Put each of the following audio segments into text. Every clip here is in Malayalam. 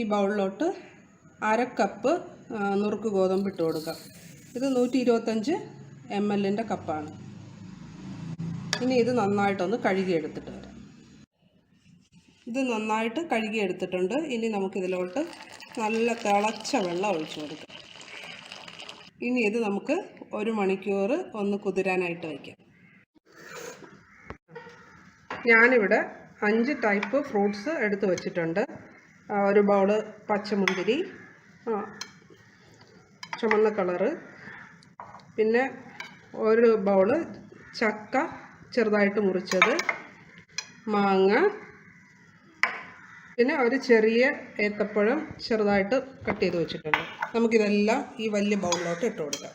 ഈ ബൗളിലോട്ട് അര കപ്പ് നുറുക്ക് ഗോതമ്പ് ഇട്ട് കൊടുക്കാം. ഇത് നൂറ്റി ഇരുപത്തഞ്ച് എം എല്ലിന്റെ കപ്പാണ്. ഇനി ഇത് നന്നായിട്ടൊന്ന് കഴുകിയെടുത്തിട്ട് വരാം. ഇത് നന്നായിട്ട് കഴുകിയെടുത്തിട്ടുണ്ട്. ഇനി നമുക്കിതിലോട്ട് നല്ല തിളച്ച വെള്ളം ഒഴിച്ചു കൊടുക്കാം. ഇനി ഇത് നമുക്ക് ഒരു മണിക്കൂർ ഒന്ന് കുതിരാനായിട്ട് വയ്ക്കാം. ഞാനിവിടെ അഞ്ച് ടൈപ്പ് ഫ്രൂട്ട്സ് എടുത്തു വച്ചിട്ടുണ്ട്. ഒരു ബൗൾ പച്ചമുന്തിരി ചുമന്ന കളറ്. പിന്നെ ഒരു ബൗൾ ചക്ക ചെറുതായിട്ട് മുറിച്ചത് മാങ്ങ പിന്നെ ഒരു ചെറിയ ഏത്തപ്പഴം ചെറുതായിട്ട് കട്ട് ചെയ്ത് വെച്ചിട്ടുണ്ട്. നമുക്കിതെല്ലാം ഈ വലിയ ബൗളിലോട്ട് ഇട്ട് കൊടുക്കാം.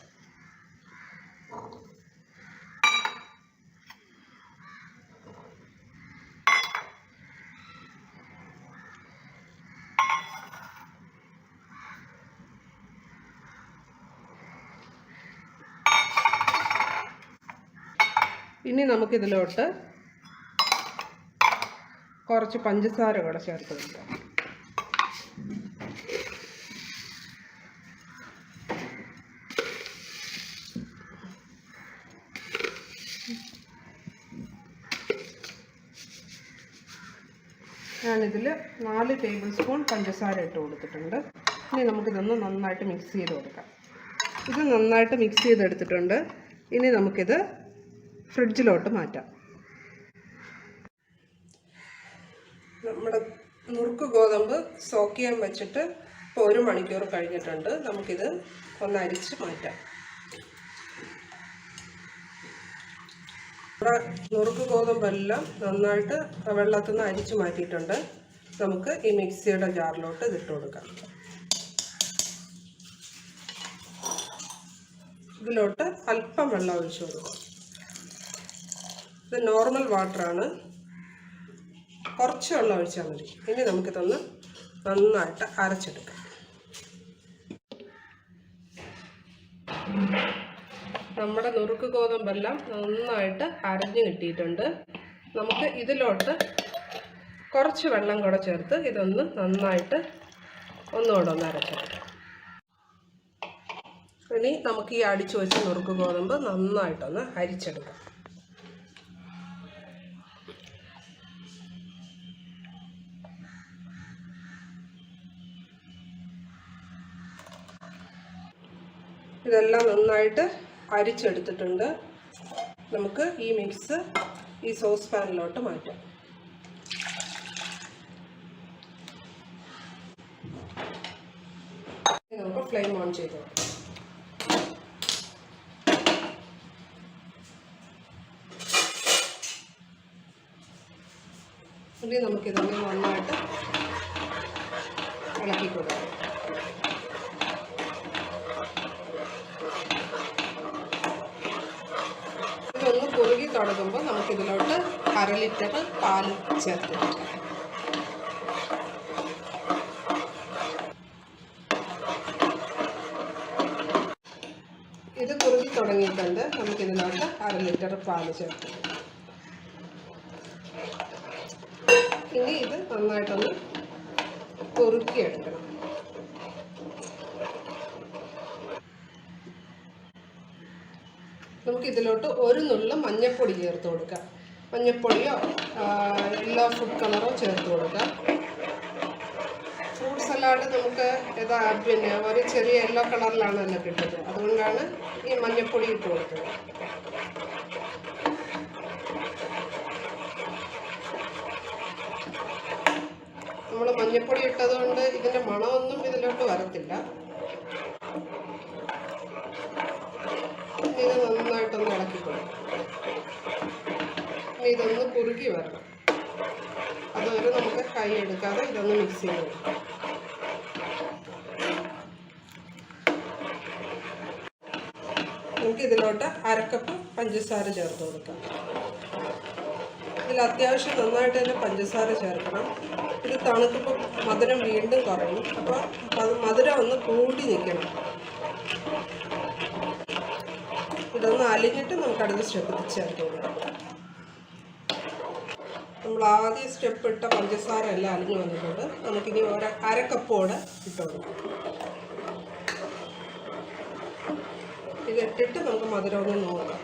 ഇനി നമുക്കിതിലോട്ട് കുറച്ച് പഞ്ചസാര കൂടെ ചേർത്ത് കൊടുക്കാം ഞാനിതിൽ നാല് ടേബിൾ സ്പൂൺ പഞ്ചസാര ഇട്ട് കൊടുത്തിട്ടുണ്ട്. ഇനി നമുക്കിതൊന്ന് നന്നായിട്ട് മിക്സ് ചെയ്ത് കൊടുക്കാം. ഇത് നന്നായിട്ട് മിക്സ് ചെയ്തെടുത്തിട്ടുണ്ട്. ഇനി നമുക്കിത് ഫ്രിഡ്ജിലോട്ട് മാറ്റാം. നമ്മുടെ നുറുക്ക് ഗോതമ്പ് സോക്ക് ചെയ്യാൻ വെച്ചിട്ട് ഇപ്പോൾ ഒരു മണിക്കൂർ കഴിഞ്ഞിട്ടുണ്ട്. നമുക്കിത് ഒന്ന് അരിച്ച് മാറ്റാം. നമ്മുടെ നുറുക്ക് ഗോതമ്പെല്ലാം നന്നായിട്ട് വെള്ളത്തിൽ നിന്ന് അരിച്ച് മാറ്റിയിട്ടുണ്ട്. നമുക്ക് ഈ മിക്സിയുടെ ജാറിലോട്ട് ഇതിട്ട് കൊടുക്കാം. ഇതിലോട്ട് അല്പം വെള്ളം ഒഴിച്ചു കൊടുക്കാം. ഇത് നോർമൽ വാട്ടറാണ് കുറച്ച് വെള്ളം ഒഴിച്ചാൽ മതി. ഇനി നമുക്കിതൊന്ന് നന്നായിട്ട് അരച്ചെടുക്കാം. നമ്മുടെ നുറുക്ക് ഗോതമ്പെല്ലാം നന്നായിട്ട് അരഞ്ഞു കിട്ടിയിട്ടുണ്ട്. നമുക്ക് ഇതിലോട്ട് കുറച്ച് വെള്ളം കൂടെ ചേർത്ത് ഇതൊന്ന് നന്നായിട്ട് ഒന്നുകൂടെ ഒന്ന് അരച്ചെടുക്കാം. ഇനി നമുക്ക് ഈ അടിച്ചു വെച്ച നുറുക്ക് ഗോതമ്പ് നന്നായിട്ടൊന്ന് അരിച്ചെടുക്കാം. ഇതെല്ലാം നന്നായിട്ട് അരിച്ചെടുത്തിട്ടുണ്ട്. നമുക്ക് ഈ മിക്സ് ഈ സോസ് പാനിലോട്ട് മാറ്റാം. നമുക്ക് ഫ്ലെയിം ഓൺ ചെയ്ത് ഇനി നന്നായിട്ട് ഇളക്കി കൊടുക്കാം ഇതൊന്ന് കുറുകി തുടങ്ങുമ്പോൾ നമുക്കിതിലോട്ട് അര ലിറ്റർ പാൽ ചേർത്ത്. ഇത് കുറുകി തുടങ്ങിയിട്ടുണ്ട്. നമുക്കിതിലോട്ട് അര ലിറ്റർ പാൽ ചേർത്ത് ഇനി ഇത് നന്നായിട്ടൊന്ന് കുറുക്കിയെടുക്കണം. നമുക്ക് ഇതിലോട്ട് ഒരു നുള്ള മഞ്ഞൾപ്പൊടി ചേർത്ത് കൊടുക്കാം. മഞ്ഞൾപ്പൊടിയോ എല്ലാ ഫുഡ് കളറോ ചേർത്ത് കൊടുക്കാം. ഫ്രൂട്ട് സലാഡ് നമുക്ക് ഇതാ പിന്നെ ഒരു ചെറിയ യെല്ലോ കളറിലാണല്ലോ കിട്ടുന്നത്. അതുകൊണ്ടാണ് ഈ മഞ്ഞൾപ്പൊടി ഇട്ട് കൊടുത്തത്. നമ്മൾ മഞ്ഞൾപ്പൊടി ഇട്ടതുകൊണ്ട് ഇതിന്റെ മണമൊന്നും ഇതിലോട്ട് വരത്തില്ല. ഇത് നന്നായിട്ടൊന്ന് ഇളക്കി കൊടുക്കും ഇതൊന്ന് കുറുകി വരണം. അതുവരെ നമുക്ക് കൈ എടുക്കാതെ ഇതൊന്ന് മിക്സ് ചെയ്ത് നമുക്ക് ഇതിലോട്ട് അരക്കപ്പ് പഞ്ചസാര ചേർത്ത് കൊടുക്കാം. ഇതിൽ അത്യാവശ്യം നന്നായിട്ട് തന്നെ പഞ്ചസാര ചേർക്കണം. ഇത് തണുക്കുമ്പോൾ മധുരം വീണ്ടും കുറയും. അപ്പോൾ മധുരം ഒന്ന് കൂടി നിൽക്കണം. ഇതൊന്ന് അലിഞ്ഞിട്ട് നമുക്ക് അടുത്ത സ്റ്റെപ്പ് ചേർത്ത് നമ്മൾ ആദ്യം സ്റ്റെപ്പ് ഇട്ട പഞ്ചസാര എല്ലാം അലിഞ്ഞു വന്നിട്ടുണ്ട്. നമുക്കിനി ഒരു അരക്കപ്പോടെ ഇട്ട് കൊടുക്കാം ഇത് ഇട്ടിട്ട് നമുക്ക് മധുരം ഒന്ന് നോക്കാം.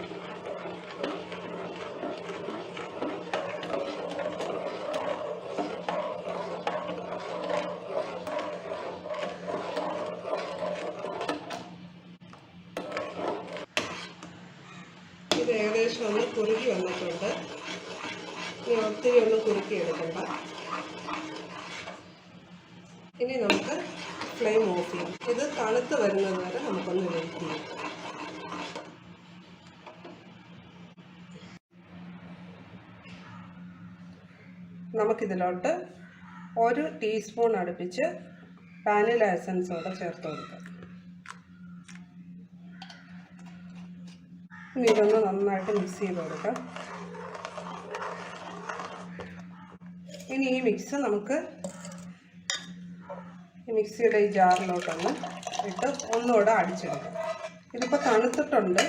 ഏകദേശം ഒന്ന് കുറുകി വന്നിട്ടുണ്ട്. ഇനി ഒത്തിരി ഒന്ന് കുറുക്കി എടുക്കണ്ട. ഇനി നമുക്ക് ഫ്ലെയിം ഓഫ് ചെയ്യാം. ഇത് തണുത്ത് വരുന്നത് വരെ നമുക്കൊന്ന് വെയിറ്റ് ചെയ്യാം. നമുക്കിതിലോട്ട് ഒരു ടീസ്പൂൺ അടുപ്പിച്ച് വാനില എസൻസ് കൂടെ ചേർത്ത് കൊടുക്കാം. ഇനി ഇതൊന്ന് നന്നായിട്ട് മിക്സ് ചെയ്ത് കൊടുക്കാം. ഇനി ഈ മിക്സ് നമുക്ക് മിക്സിയുടെ ഈ ജാറിലോട്ടൊന്ന് ഇട്ട് ഒന്നുകൂടെ അടിച്ചെടുക്കാം. ഇതിപ്പോൾ തണുത്തിട്ടുണ്ട്.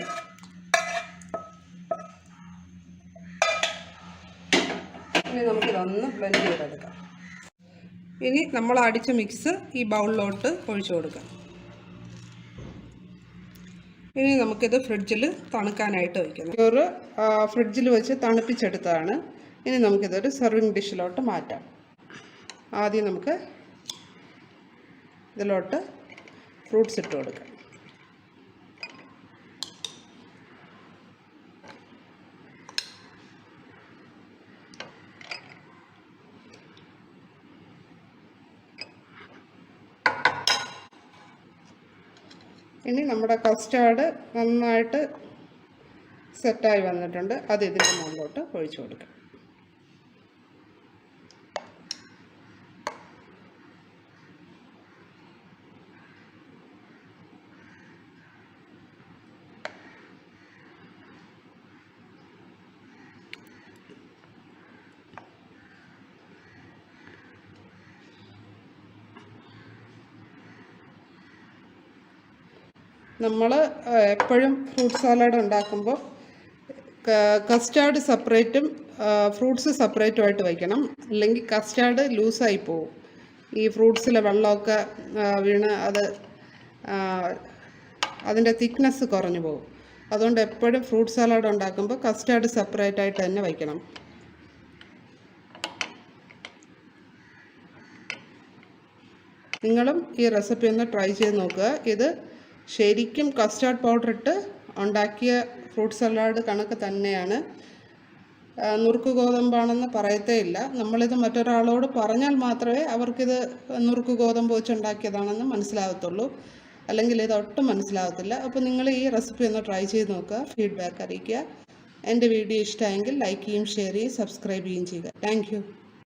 ഇനി നമുക്കിതൊന്ന് ബ്ലെൻഡ് ചെയ്തെടുക്കാം. ഇനി നമ്മൾ അടിച്ച മിക്സ് ഈ ബൗളിലോട്ട് ഒഴിച്ചു കൊടുക്കാം. ഇനി നമുക്കിത് ഫ്രിഡ്ജിൽ തണുക്കാനായിട്ട് വയ്ക്കണം ചോറ് ഫ്രിഡ്ജിൽ വെച്ച് തണുപ്പിച്ചെടുത്തതാണ്. ഇനി നമുക്കിതൊരു സെർവിങ് ഡിഷിലോട്ട് മാറ്റാം. ആദ്യം നമുക്ക് ഇതിലോട്ട് ഫ്രൂട്ട്സ് ഇട്ട് കൊടുക്കാം. ഇനി നമ്മുടെ കസ്റ്റാർഡ് നന്നായിട്ട് സെറ്റായി വന്നിട്ടുണ്ട്. അത് ഇതിന്റെ മുകളിലോട്ട് ഒഴിച്ചു കൊടുക്കാം. നമ്മൾ എപ്പോഴും ഫ്രൂട്ട് സാലഡ് ഉണ്ടാക്കുമ്പോൾ കസ്റ്റാർഡ് സെപ്പറേറ്റും ഫ്രൂട്ട്സ് സെപ്പറേറ്റും ആയിട്ട് വയ്ക്കണം. അല്ലെങ്കിൽ കസ്റ്റാർഡ് ലൂസായി പോവും. ഈ ഫ്രൂട്ട്സിലെ വെള്ളമൊക്കെ വീണ് അത് അതിന്റെ തിക്നെസ് കുറഞ്ഞു പോകും അതുകൊണ്ട് എപ്പോഴും ഫ്രൂട്ട് സാലഡ് ഉണ്ടാക്കുമ്പോൾ കസ്റ്റാർഡ് സെപ്പറേറ്റ് ആയിട്ട് തന്നെ വയ്ക്കണം. നിങ്ങളും ഈ റെസിപ്പി ഒന്ന് ട്രൈ ചെയ്ത് നോക്കുക. ഇത് ശരിക്കും കസ്റ്റാർഡ് പൗഡർ ഇട്ട് ഉണ്ടാക്കിയ ഫ്രൂട്ട് സലാഡ് കണക്ക് തന്നെയാണ്. നുറുക്ക് ഗോതമ്പാണെന്ന് പറയത്തേ ഇല്ല. നമ്മളിത് മറ്റൊരാളോട് പറഞ്ഞാൽ മാത്രമേ അവർക്കിത് നുറുക്ക് ഗോതമ്പ് വെച്ചുണ്ടാക്കിയതാണെന്ന് മനസ്സിലാകത്തുള്ളൂ അല്ലെങ്കിൽ ഇത് ഒട്ടും മനസ്സിലാകത്തില്ല അപ്പോൾ നിങ്ങൾ ഈ റെസിപ്പി ഒന്ന് ട്രൈ ചെയ്ത് നോക്കുക. ഫീഡ്ബാക്ക് അറിയിക്കുക. എന്റെ വീഡിയോ ഇഷ്ടമായെങ്കിൽ ലൈക്ക് ചെയ്യും ഷെയർ ചെയ്യും സബ്സ്ക്രൈബ് ചെയ്യുകയും ചെയ്യുക. താങ്ക്